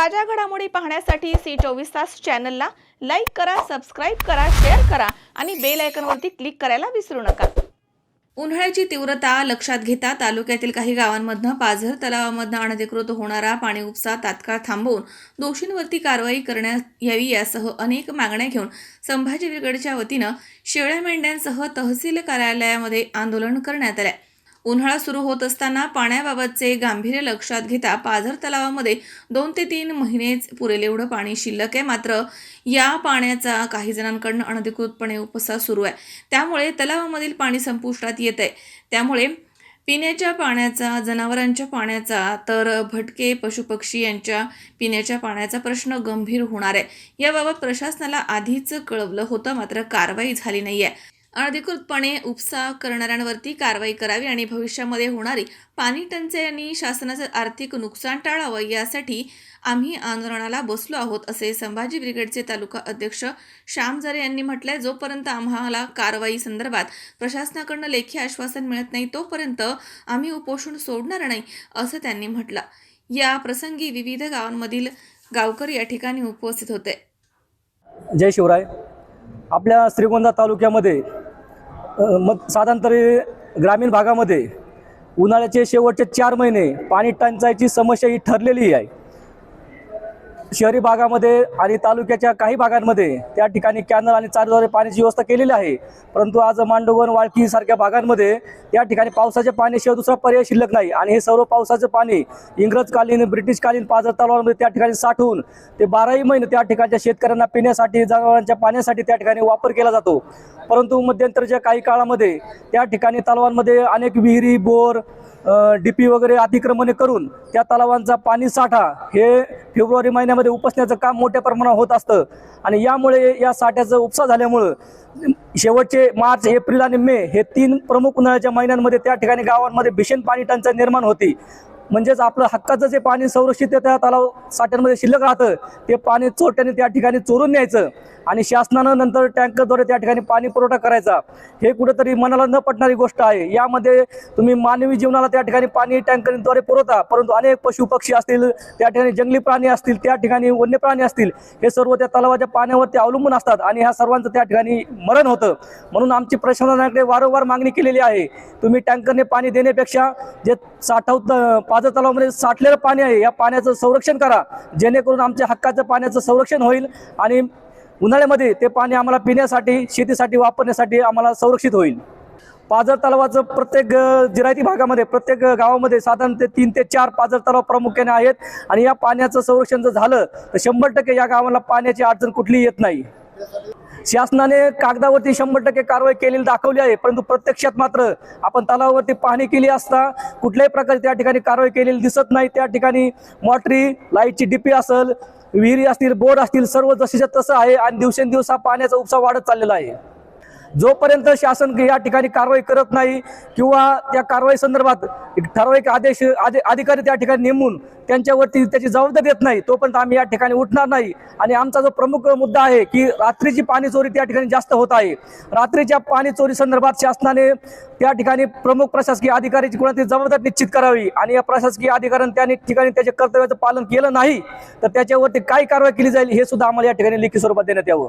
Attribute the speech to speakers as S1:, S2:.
S1: ताज्या घडामोडी पाहण्यासाठी सी चोवीस तास चॅनलला लाईक करा सबस्क्राईब करा शेअर करा आणि बेल आयकॉनवरती क्लिक करायला विसरू नका. उन्हाळ्याची तीव्रता लक्षात घेता तालुक्यातील काही गावांमधनं पाझर तलावामधनं अनधिकृत होणारा पाणी उपसा तात्काळ थांबवून दोषींवरती कारवाई करण्यात यावी यासह अनेक मागण्या घेऊन संभाजी ब्रिगेडच्या वतीनं शेळ्या मेंढ्यांसह तहसील कार्यालयामध्ये आंदोलन करण्यात आलं उन्हाळा सुरू होत असताना पाण्याबाबतचे गांभीर्य लक्षात घेता पाझर तलावामध्ये दोन ते तीन महिनेच पुरेल एवढं पाणी शिल्लक आहे. मात्र या पाण्याचा काही जणांकडनं अनधिकृतपणे उपसा सुरू आहे. त्यामुळे तलावामधील पाणी संपुष्टात येत आहे त्यामुळे पिण्याच्या पाण्याचा जनावरांच्या पाण्याचा तर भटके पशुपक्षी यांच्या पिण्याच्या पाण्याचा प्रश्न गंभीर होणार आहे. याबाबत प्रशासनाला आधीच कळवलं होतं मात्र कारवाई झाली नाही आहे अनधिकृतपणे उपसा करणाऱ्यांवरती कारवाई करावी आणि भविष्यामध्ये होणारी पाणी टंचाई आणि शासनाचं आर्थिक नुकसान टाळावं यासाठी आम्ही आंदोलनाला बसलो आहोत असे संभाजी ब्रिगेडचे तालुका अध्यक्ष श्याम जरे यांनी म्हटलंय. जोपर्यंत आम्हाला कारवाई संदर्भात प्रशासनाकडनं लेखी आश्वासन मिळत नाही तोपर्यंत आम्ही उपोषण सोडणार नाही असं त्यांनी म्हटलं. या प्रसंगी विविध गावांमधील गावकरी या ठिकाणी उपस्थित होते.
S2: जय शिवराय. आपल्या श्रीगोंदा तालुक्यामध्ये मग साधारणतरी ग्रामीण भागामध्ये उन्हाळ्याचे शेवटचे चार महिने पाणी टंचाईची समस्या ही ठरलेली आहे. शहरी भागामध्ये आणि तालुक्याच्या काही भागांमध्ये त्या ठिकाणी कॅनल आणि चारद्वारे पाण्याची व्यवस्था केलेली आहे. परंतु आज मांडवण वाळकी सारख्या भागांमध्ये त्या ठिकाणी पावसाचे पाण्याशिवाय दुसरा पर्याय शिल्लक नाही. आणि हे सर्व पावसाचं पाणी इंग्रजकालीन ब्रिटिशकालीन पाझर तलावांमध्ये त्या ठिकाणी साठवून ते बाराही महिने त्या ठिकाणच्या शेतकऱ्यांना पिण्यासाठी जनावरांच्या पाण्यासाठी त्या ठिकाणी वापर केला जातो. परंतु मध्यंतरच्या काही काळामध्ये त्या ठिकाणी तलावांमध्ये अनेक विहिरी बोर डीपी वगैरे अतिक्रमणे करून त्या तलावांचा पाणी साठा हे फेब्रुवारी महिन्यामध्ये उपसण्याचं काम मोठ्या प्रमाणात होत असतं. आणि यामुळे या साठ्याचं उपसा झाल्यामुळं शेवटचे मार्च एप्रिल आणि मे हे तीन प्रमुख उन्हाळ्याच्या महिन्यांमध्ये त्या ठिकाणी गावांमध्ये भीषण पाणी टंचाई निर्माण होती. म्हणजेच आपलं हक्काचं जे पाणी संरक्षित त्या तलाव साठ्यांमध्ये शिल्लक राहतं ते पाणी चोरट्याने त्या ठिकाणी चोरून न्यायचं आणि शासनानं नंतर टँकरद्वारे त्या ठिकाणी पाणी पुरवठा करायचा. हे कुठेतरी मनाला न पटणारी गोष्ट आहे. यामध्ये तुम्ही मानवी जीवनाला त्या ठिकाणी पाणी टँकरद्वारे पुरवता परंतु अनेक पशु पक्षी असतील त्या ठिकाणी जंगली प्राणी असतील त्या ठिकाणी वन्य प्राणी असतील हे सर्व त्या तलावाच्या पाण्यावरती अवलंबून असतात आणि ह्या सर्वांचं त्या ठिकाणी मरण होतं. म्हणून आमची प्रशासनाकडे वारंवार मागणी केलेली आहे. तुम्ही टँकरने पाणी देण्यापेक्षा जे साठवत पाझर तलावामध्ये साठलेलं पाणी आहे. या पाण्याचं संरक्षण करा. जेणेकरून आमच्या हक्काचं पाण्याचं संरक्षण होईल आणि उन्हाळ्यामध्ये ते पाणी आम्हाला पिण्यासाठी शेतीसाठी वापरण्यासाठी आम्हाला संरक्षित होईल. पाझर तलावाचं प्रत्येक जिरायती भागामध्ये प्रत्येक गावामध्ये साधारण ते तीन ते चार पाझर तलाव प्रामुख्याने आहेत. आणि या पाण्याचं संरक्षण जर झालं तर शंभर टक्के या गावाला पाण्याची अडचण कुठलीही येत नाही. शासनाने कागदावरती शंभर टक्के कारवाई केलेली दाखवली आहे परंतु प्रत्यक्षात मात्र आपण तलावावरती पाहणी केली असता कुठल्याही प्रकारे त्या ठिकाणी कारवाई केलेली दिसत नाही. त्या ठिकाणी मॉटरी लाईटची डीपी असेल विहिरी असतील बोर्ड असतील सर्व जशीच्या तसं आहे आणि दिवसेंदिवस हा पाण्याचा उपसा वाढत चाललेला आहे. जोपर्यंत शासन या ठिकाणी कारवाई करत नाही किंवा त्या कारवाई संदर्भात ठराविक आदेश आदे- अधिकारी त्या ठिकाणी नेमून त्यांच्यावरती त्याची जबाबदारी देत नाही तोपर्यंत आम्ही या ठिकाणी उठणार नाही. आणि आमचा जो प्रमुख मुद्दा आहे की रात्रीची पाणी चोरी त्या ठिकाणी जास्त होत आहे. रात्रीच्या पाणी चोरी संदर्भात शासनाने त्या ठिकाणी प्रमुख प्रशासकीय अधिकाऱ्याची कोणाची जबाबदारी निश्चित करावी. आणि या प्रशासकीय अधिकाऱ्यांनी त्या ठिकाणी त्याच्या कर्तव्याचं पालन केलं नाही तर त्याच्यावरती काय कारवाई केली जाईल हे सुद्धा आम्हाला या ठिकाणी लेखी स्वरूपात देण्यात यावं.